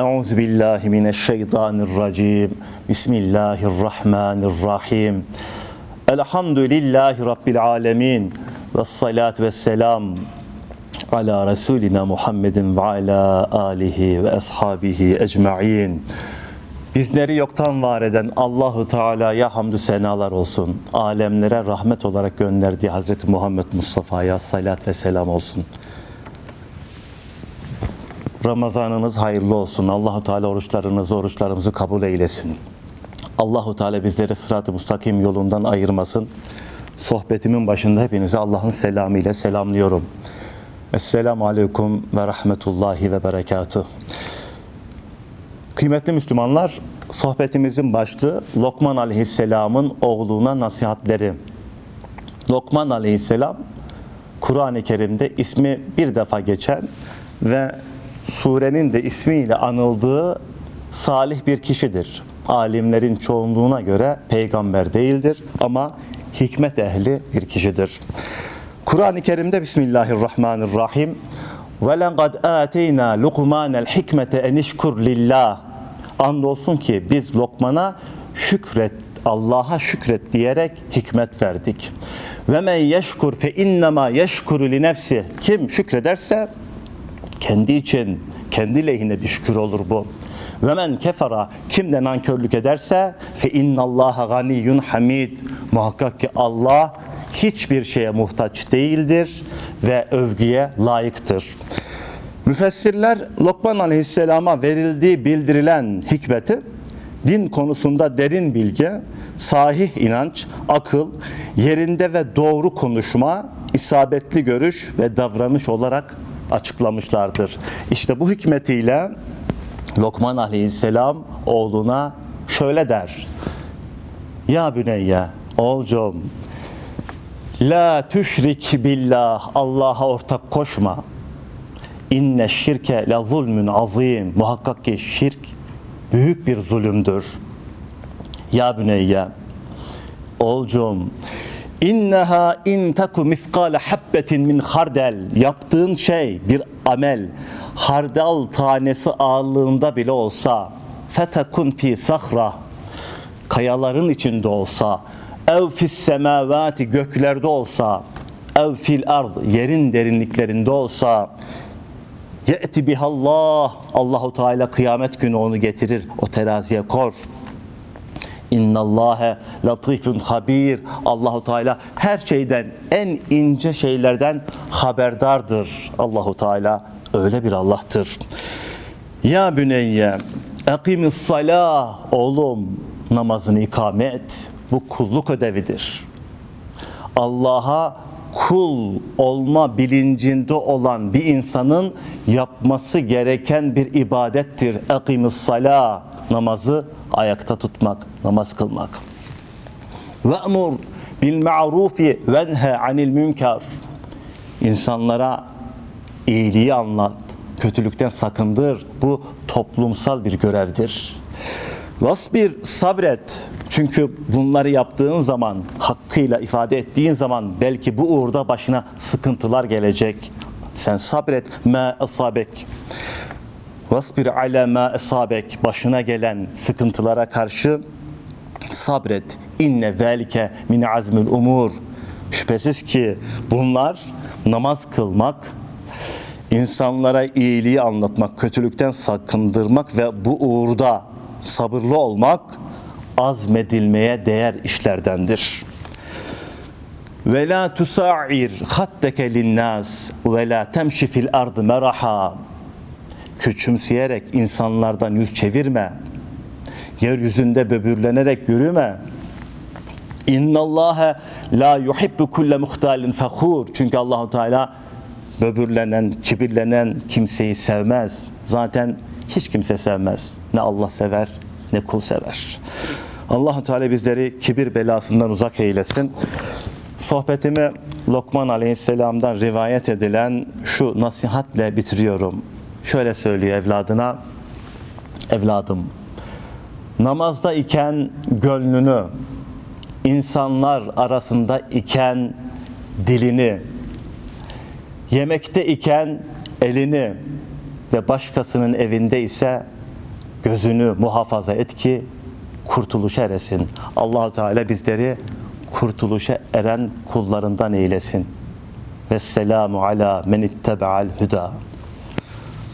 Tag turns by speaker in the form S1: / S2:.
S1: Euzu billahi mineşşeytanirracim. Bismillahirrahmanirrahim. Elhamdülillahi rabbil alamin. Ves salatu vesselam ala Resulina Muhammedin ve ala alihi ve ashabihi ecmaîn. Bizleri yoktan var eden Allahu Teala'ya hamdü senalar olsun. Alemlere rahmet olarak gönderdiği Hazreti Muhammed Mustafa'ya salat ve selam olsun. Ramazanınız hayırlı olsun. Allahu Teala oruçlarınızı, oruçlarımızı kabul eylesin. Allahu Teala bizleri sırat-ı müstakim yolundan ayırmasın. Sohbetimin başında hepinizi Allah'ın selamı ile selamlıyorum. Esselamu Aleyküm ve Rahmetullahi ve Berekatuhu. Kıymetli Müslümanlar, sohbetimizin başlığı Lokman Aleyhisselam'ın oğluna nasihatleri. Lokman Aleyhisselam, Kur'an-ı Kerim'de ismi bir defa geçen ve surenin de ismiyle anıldığı salih bir kişidir. Alimlerin çoğunluğuna göre peygamber değildir ama hikmet ehli bir kişidir. Kur'an-ı Kerim'de Bismillahirrahmanirrahim ateyna Luqmanel hikmete en işkur lillah. Andolsun ki biz Lokman'a şükret, Allah'a şükret diyerek hikmet verdik. Ve men yeşkur fe innema yeşkuru li nefsi. Kim şükrederse kendi için, kendi lehine bir şükür olur bu. Ve men kefara kim de nankörlük ederse fe innallaha ganiyyun hamid. Muhakkak ki Allah hiçbir şeye muhtaç değildir ve övgüye layıktır. Müfessirler Lokman Aleyhisselam'a verildiği bildirilen hikmeti din konusunda derin bilgi, sahih inanç, akıl, yerinde ve doğru konuşma, isabetli görüş ve davranış olarak açıklamışlardır. İşte bu hikmetiyle Lokman Aleyhisselam oğluna şöyle der. Ya büneyye, oğulcum, La tüşrik billah, Allah'a ortak koşma. İnne şirke la zulmün azim. Muhakkak ki şirk büyük bir zulümdür. Ya büneyye, oğulcum, İnneha in taku miskale habbetin min hardel. Yaptığın şey bir amel. Hardal tanesi ağırlığında bile olsa fetekun fi sahra kayaların içinde olsa ev fis semavati göklerde olsa ev fil ard yerin derinliklerinde olsa ye'ti bihallah Allahu Teala kıyamet günü onu getirir o teraziye kor İnnallâhe latifun habir. Allahu Teala her şeyden en ince şeylerden haberdardır. Allahu Teala öyle bir Allah'tır. Ya büneyye akimis salah oğlum namazını ikame et. Bu kulluk ödevidir. Allah'a kul olma bilincinde olan bir insanın yapması gereken bir ibadettir. Akimis salah namazı ayakta tutmak, namaz kılmak. Ve emur bil ma'rufi venhe anil münker. İnsanlara iyiliği anlat, kötülükten sakındır. Bu toplumsal bir görevdir. Vasbir sabret. Çünkü bunları yaptığın zaman, hakkıyla ifade ettiğin zaman belki bu uğurda başına sıkıntılar gelecek. Sen sabret. Ma asabek. Vasbir ala ma esabek başına gelen sıkıntılara karşı sabret. İnne zelike min azmil umur. Şüphesiz ki bunlar namaz kılmak, insanlara iyiliği anlatmak, kötülükten sakındırmak ve bu uğurda sabırlı olmak azmedilmeye değer işlerdendir. Ve la tusa'ir hatteke linnas ve la temşi fil ardı meraha küçümseyerek insanlardan yüz çevirme. Yeryüzünde böbürlenerek yürüme. İnnallâhe la yuhibbu kulle muhtalin fakhur. Çünkü Allahu Teala böbürlenen, kibirlenen kimseyi sevmez. Zaten hiç kimse sevmez. Ne Allah sever, ne kul sever. Allahu Teala bizleri kibir belasından uzak eylesin. Sohbetimi Lokman Aleyhisselam'dan rivayet edilen şu nasihatle bitiriyorum. Şöyle söylüyor evladına, evladım namazda iken gönlünü, insanlar arasında iken dilini, yemekte iken elini ve başkasının evinde ise gözünü muhafaza et ki kurtuluşa eresin. Allahu Teala bizleri kurtuluşa eren kullarından eylesin. Vesselamu ala men ittebe'al huda.